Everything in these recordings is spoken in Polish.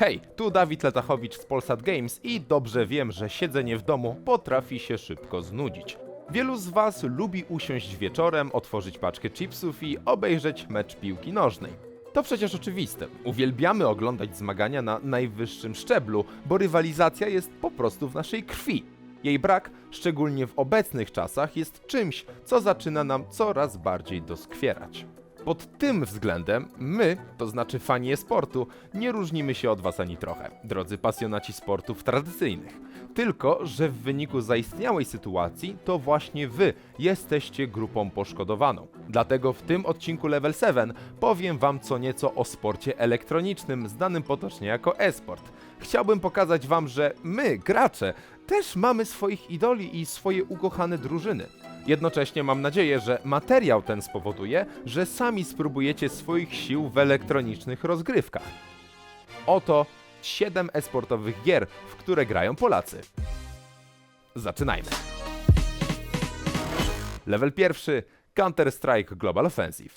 Hej, tu Dawid Letachowicz z Polsat Games i dobrze wiem, że siedzenie w domu potrafi się szybko znudzić. Wielu z Was lubi usiąść wieczorem, otworzyć paczkę chipsów i obejrzeć mecz piłki nożnej. To przecież oczywiste. Uwielbiamy oglądać zmagania na najwyższym szczeblu, bo rywalizacja jest po prostu w naszej krwi. Jej brak, szczególnie w obecnych czasach, jest czymś, co zaczyna nam coraz bardziej doskwierać. Pod tym względem my, to znaczy fani e-sportu, nie różnimy się od was ani trochę, drodzy pasjonaci sportów tradycyjnych. Tylko, że w wyniku zaistniałej sytuacji to właśnie wy jesteście grupą poszkodowaną. Dlatego w tym odcinku Level 7 powiem wam co nieco o sporcie elektronicznym, znanym potocznie jako e-sport. Chciałbym pokazać wam, że my, gracze, też mamy swoich idoli i swoje ukochane drużyny. Jednocześnie mam nadzieję, że materiał ten spowoduje, że sami spróbujecie swoich sił w elektronicznych rozgrywkach. Oto 7 esportowych gier, w które grają Polacy. Zaczynajmy. Level pierwszy Counter-Strike Global Offensive.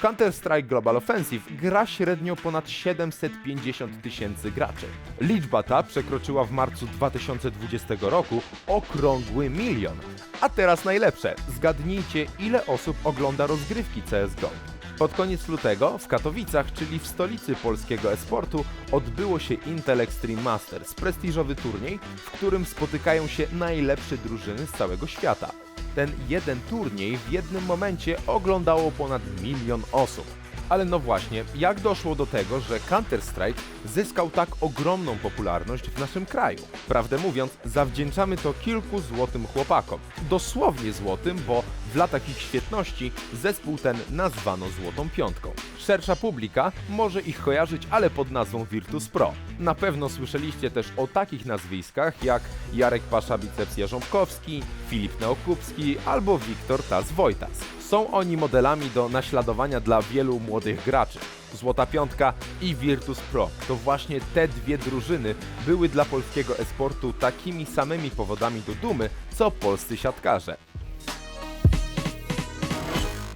W Counter-Strike Global Offensive gra średnio ponad 750 tysięcy graczy. Liczba ta przekroczyła w marcu 2020 roku okrągły milion. A teraz najlepsze, zgadnijcie ile osób ogląda rozgrywki CSGO. Pod koniec lutego w Katowicach, czyli w stolicy polskiego esportu, odbyło się Intel Extreme Masters, prestiżowy turniej, w którym spotykają się najlepsze drużyny z całego świata. Ten jeden turniej w jednym momencie oglądało ponad milion osób. Ale no właśnie, jak doszło do tego, że Counter-Strike zyskał tak ogromną popularność w naszym kraju? Prawdę mówiąc, zawdzięczamy to kilku złotym chłopakom. Dosłownie złotym, bo w latach ich świetności zespół ten nazwano Złotą Piątką. Szersza publika może ich kojarzyć, ale pod nazwą Virtus Pro. Na pewno słyszeliście też o takich nazwiskach jak Jarek Pasza Biceps Jarząbkowski, Filip Neokupski albo Wiktor Taz Wojtas. Są oni modelami do naśladowania dla wielu młodych graczy. Złota Piątka i Virtus Pro to właśnie te dwie drużyny były dla polskiego esportu takimi samymi powodami do dumy, co polscy siatkarze.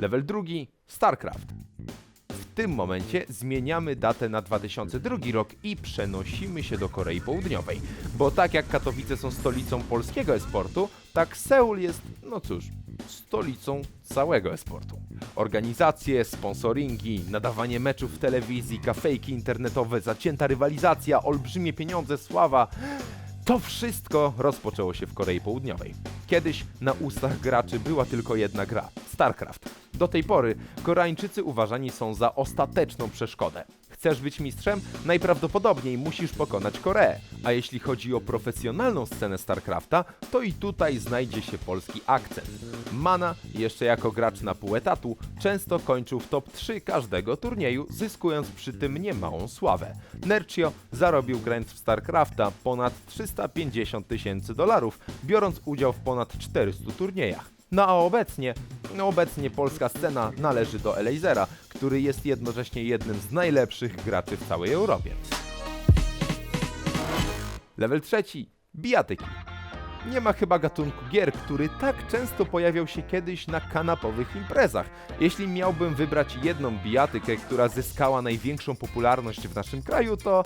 Level drugi StarCraft. W tym momencie zmieniamy datę na 2002 rok i przenosimy się do Korei Południowej. Bo tak jak Katowice są stolicą polskiego esportu, tak Seul jest, no cóż, stolicą całego esportu. Organizacje, sponsoringi, nadawanie meczów w telewizji, kafejki internetowe, zacięta rywalizacja, olbrzymie pieniądze, sława. To wszystko rozpoczęło się w Korei Południowej. Kiedyś na ustach graczy była tylko jedna gra StarCraft. Do tej pory Koreańczycy uważani są za ostateczną przeszkodę. Chcesz być mistrzem? Najprawdopodobniej musisz pokonać Koreę. A jeśli chodzi o profesjonalną scenę StarCrafta, to i tutaj znajdzie się polski akcent. Mana, jeszcze jako gracz na pół etatu, często kończył w top 3 każdego turnieju, zyskując przy tym niemałą sławę. Nercio zarobił grając w StarCrafta ponad 350 tysięcy dolarów, biorąc udział w ponad 400 turniejach. No a obecnie, no obecnie polska scena należy do Elazera, który jest jednocześnie jednym z najlepszych graczy w całej Europie. Level trzeci. Bijatyki. Nie ma chyba gatunku gier, który tak często pojawiał się kiedyś na kanapowych imprezach. Jeśli miałbym wybrać jedną bijatykę, która zyskała największą popularność w naszym kraju, to...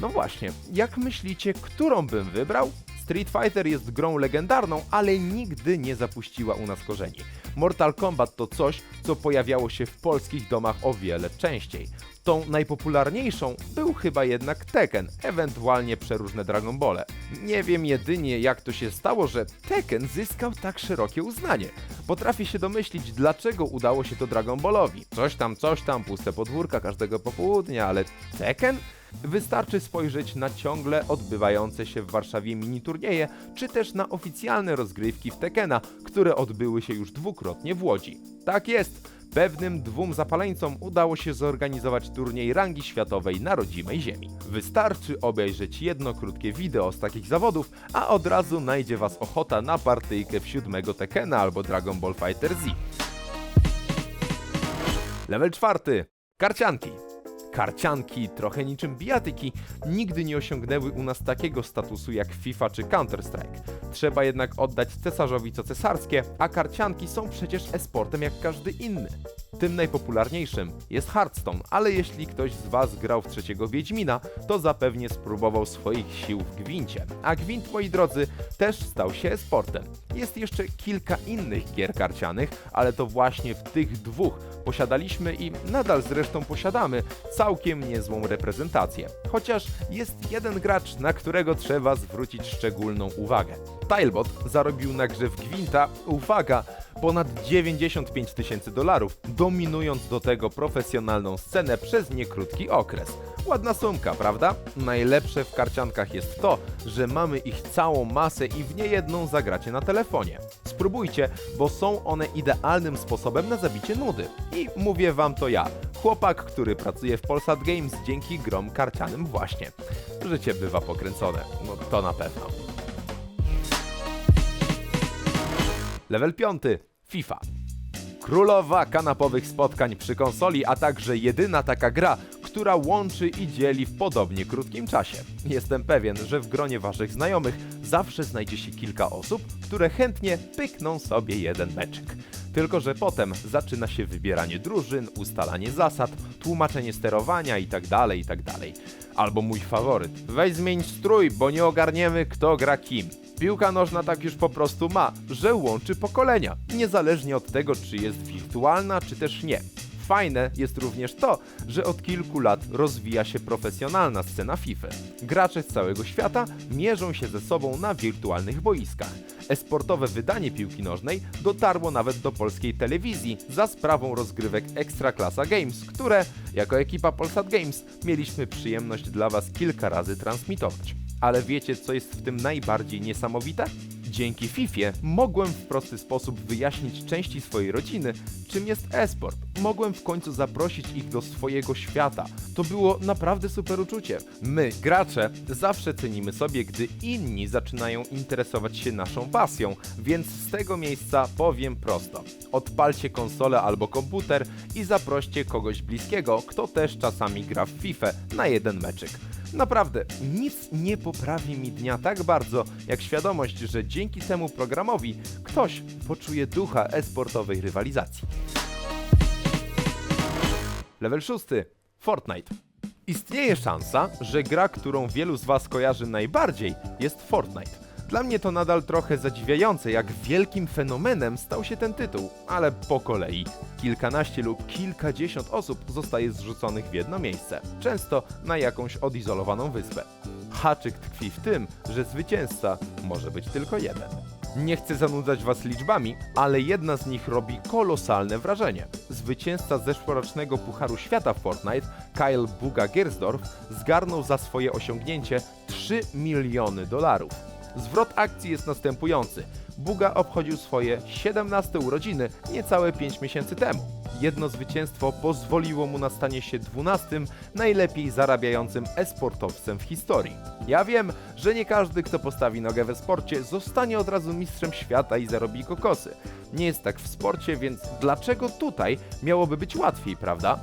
No właśnie, jak myślicie, którą bym wybrał? Street Fighter jest grą legendarną, ale nigdy nie zapuściła u nas korzeni. Mortal Kombat to coś, co pojawiało się w polskich domach o wiele częściej. Tą najpopularniejszą był chyba jednak Tekken, ewentualnie przeróżne Dragon Ball. Nie wiem jedynie jak to się stało, że Tekken zyskał tak szerokie uznanie. Potrafię się domyślić, dlaczego udało się to Dragon Ballowi. Coś tam, coś tam, puste podwórka każdego popołudnia, ale Tekken? Wystarczy spojrzeć na ciągle odbywające się w Warszawie mini turnieje, czy też na oficjalne rozgrywki w Tekena, które odbyły się już dwukrotnie w Łodzi. Tak jest, pewnym dwóm zapaleńcom udało się zorganizować turniej rangi światowej na rodzimej ziemi. Wystarczy obejrzeć jedno krótkie wideo z takich zawodów, a od razu najdzie Was ochota na partyjkę w siódmego Tekena albo Dragon Ball Fighter Z. Level czwarty. Karcianki. Karcianki, trochę niczym bijatyki, nigdy nie osiągnęły u nas takiego statusu jak FIFA czy Counter-Strike. Trzeba jednak oddać cesarzowi co cesarskie, a karcianki są przecież esportem jak każdy inny. Tym najpopularniejszym jest Hearthstone, ale jeśli ktoś z Was grał w trzeciego Wiedźmina, to zapewnie spróbował swoich sił w gwincie. A gwint, moi drodzy, też stał się sportem. Jest jeszcze kilka innych gier karcianych, ale to właśnie w tych dwóch posiadaliśmy i nadal zresztą posiadamy całkiem niezłą reprezentację. Chociaż jest jeden gracz, na którego trzeba zwrócić szczególną uwagę. Tilebot zarobił na grze w Gwinta, uwaga, ponad 95 tysięcy dolarów, dominując do tego profesjonalną scenę przez niekrótki okres. Ładna sumka, prawda? Najlepsze w karciankach jest to, że mamy ich całą masę i w niejedną zagracie na telefonie. Spróbujcie, bo są one idealnym sposobem na zabicie nudy. I mówię wam to ja, chłopak, który pracuje w Polsat Games dzięki grom karcianym właśnie. Życie bywa pokręcone, no to na pewno. Level 5. FIFA. Królowa kanapowych spotkań przy konsoli, a także jedyna taka gra, która łączy i dzieli w podobnie krótkim czasie. Jestem pewien, że w gronie waszych znajomych zawsze znajdzie się kilka osób, które chętnie pykną sobie jeden meczyk. Tylko, że potem zaczyna się wybieranie drużyn, ustalanie zasad, tłumaczenie sterowania itd., itd. Albo mój faworyt. Weź zmień strój, bo nie ogarniemy kto gra kim. Piłka nożna tak już po prostu ma, że łączy pokolenia, niezależnie od tego, czy jest wirtualna, czy też nie. Fajne jest również to, że od kilku lat rozwija się profesjonalna scena FIFA. Gracze z całego świata mierzą się ze sobą na wirtualnych boiskach. Esportowe wydanie piłki nożnej dotarło nawet do polskiej telewizji za sprawą rozgrywek Ekstraklasa Games, które jako ekipa Polsat Games mieliśmy przyjemność dla Was kilka razy transmitować. Ale wiecie, co jest w tym najbardziej niesamowite? Dzięki FIFA mogłem w prosty sposób wyjaśnić części swojej rodziny, czym jest esport. Mogłem w końcu zaprosić ich do swojego świata. To było naprawdę super uczucie. My, gracze, zawsze cenimy sobie, gdy inni zaczynają interesować się naszą pasją, więc z tego miejsca powiem prosto. Odpalcie konsolę albo komputer i zaproście kogoś bliskiego, kto też czasami gra w FIFA na jeden meczyk. Naprawdę, nic nie poprawi mi dnia tak bardzo, jak świadomość, że dzięki temu programowi ktoś poczuje ducha esportowej rywalizacji. Level 6. Fortnite. Istnieje szansa, że gra, którą wielu z Was kojarzy najbardziej, jest Fortnite. Dla mnie to nadal trochę zadziwiające, jak wielkim fenomenem stał się ten tytuł, ale po kolei. Kilkanaście lub kilkadziesiąt osób zostaje zrzuconych w jedno miejsce, często na jakąś odizolowaną wyspę. Haczyk tkwi w tym, że zwycięzca może być tylko jeden. Nie chcę zanudzać Was liczbami, ale jedna z nich robi kolosalne wrażenie. Zwycięzca zeszłorocznego Pucharu Świata w Fortnite, Kyle Buga Gersdorf, zgarnął za swoje osiągnięcie 3 miliony dolarów. Zwrot akcji jest następujący. Buga obchodził swoje 17 urodziny niecałe 5 miesięcy temu. Jedno zwycięstwo pozwoliło mu na stanie się 12 najlepiej zarabiającym esportowcem w historii. Ja wiem, że nie każdy, kto postawi nogę we sporcie, zostanie od razu mistrzem świata i zarobi kokosy. Nie jest tak w sporcie, więc dlaczego tutaj miałoby być łatwiej, prawda?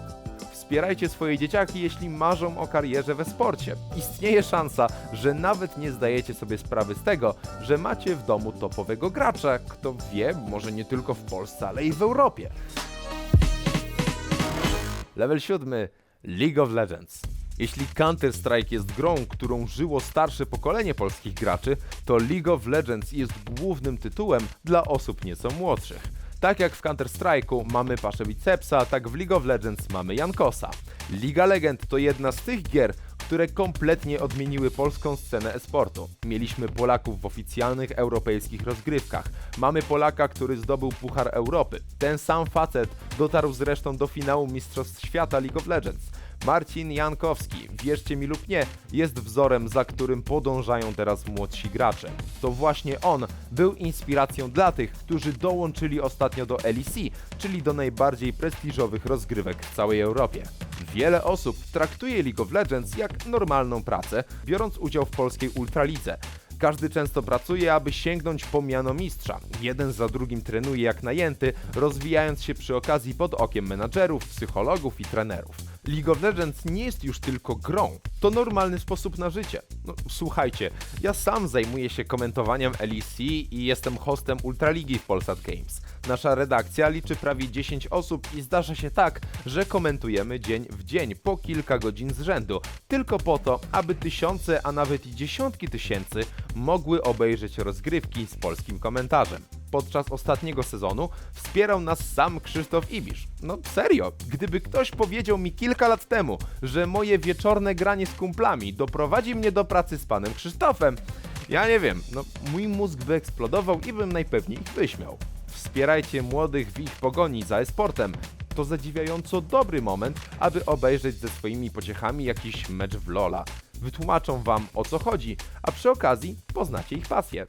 Wspierajcie swoje dzieciaki, jeśli marzą o karierze we sporcie. Istnieje szansa, że nawet nie zdajecie sobie sprawy z tego, że macie w domu topowego gracza, kto wie, może nie tylko w Polsce, ale i w Europie. Level 7. League of Legends. Jeśli Counter-Strike jest grą, którą żyło starsze pokolenie polskich graczy, to League of Legends jest głównym tytułem dla osób nieco młodszych. Tak jak w Counter-Strike'u mamy Paszę Bicepsa, tak w League of Legends mamy Jankosa. Liga Legend to jedna z tych gier, które kompletnie odmieniły polską scenę esportu. Mieliśmy Polaków w oficjalnych europejskich rozgrywkach. Mamy Polaka, który zdobył Puchar Europy. Ten sam facet dotarł zresztą do finału Mistrzostw Świata League of Legends. Marcin Jankowski, wierzcie mi lub nie, jest wzorem, za którym podążają teraz młodsi gracze. To właśnie on był inspiracją dla tych, którzy dołączyli ostatnio do LEC, czyli do najbardziej prestiżowych rozgrywek w całej Europie. Wiele osób traktuje League of Legends jak normalną pracę, biorąc udział w polskiej Ultralidze. Każdy często pracuje, aby sięgnąć po miano mistrza. Jeden za drugim trenuje jak najęty, rozwijając się przy okazji pod okiem menadżerów, psychologów i trenerów. League of Legends nie jest już tylko grą, to normalny sposób na życie. No, słuchajcie, ja sam zajmuję się komentowaniem LEC i jestem hostem Ultraligi w Polsat Games. Nasza redakcja liczy prawie 10 osób i zdarza się tak, że komentujemy dzień w dzień po kilka godzin z rzędu, tylko po to, aby tysiące, a nawet i dziesiątki tysięcy mogły obejrzeć rozgrywki z polskim komentarzem. Podczas ostatniego sezonu wspierał nas sam Krzysztof Ibisz. No serio, gdyby ktoś powiedział mi kilka lat temu, że moje wieczorne granie z kumplami doprowadzi mnie do pracy z panem Krzysztofem, ja nie wiem, no mój mózg by eksplodował i bym najpewniej ich wyśmiał. Wspierajcie młodych w ich pogoni za e-sportem. To zadziwiająco dobry moment, aby obejrzeć ze swoimi pociechami jakiś mecz w Lola. Wytłumaczą wam o co chodzi, a przy okazji poznacie ich pasję.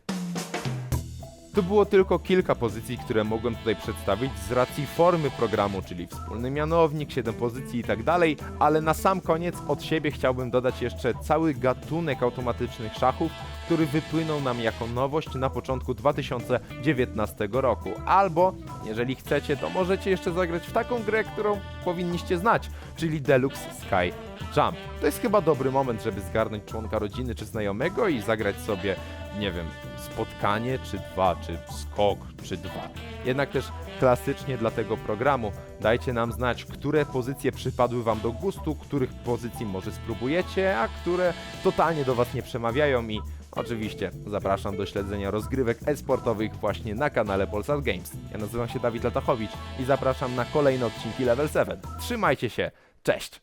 To było tylko kilka pozycji, które mogłem tutaj przedstawić z racji formy programu, czyli wspólny mianownik, 7 pozycji i tak dalej, ale na sam koniec od siebie chciałbym dodać jeszcze cały gatunek automatycznych szachów, który wypłynął nam jako nowość na początku 2019 roku. Albo, jeżeli chcecie, to możecie jeszcze zagrać w taką grę, którą powinniście znać, czyli Deluxe Sky Jump. To jest chyba dobry moment, żeby zgarnąć członka rodziny czy znajomego i zagrać sobie, nie wiem, spotkanie czy dwa, czy skok czy dwa. Jednak też klasycznie dla tego programu dajcie nam znać, które pozycje przypadły Wam do gustu, których pozycji może spróbujecie, a które totalnie do Was nie przemawiają i oczywiście zapraszam do śledzenia rozgrywek e-sportowych właśnie na kanale Polsat Games. Ja nazywam się Dawid Latachowicz i zapraszam na kolejne odcinki Level 7. Trzymajcie się, cześć!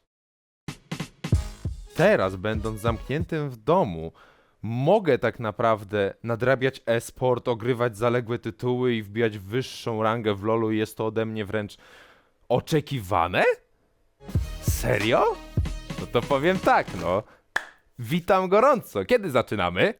Teraz, będąc zamkniętym w domu, mogę tak naprawdę nadrabiać e-sport, ogrywać zaległe tytuły i wbijać wyższą rangę w LoLu i jest to ode mnie wręcz oczekiwane? Serio? No to powiem tak, no. Witam gorąco. Kiedy zaczynamy?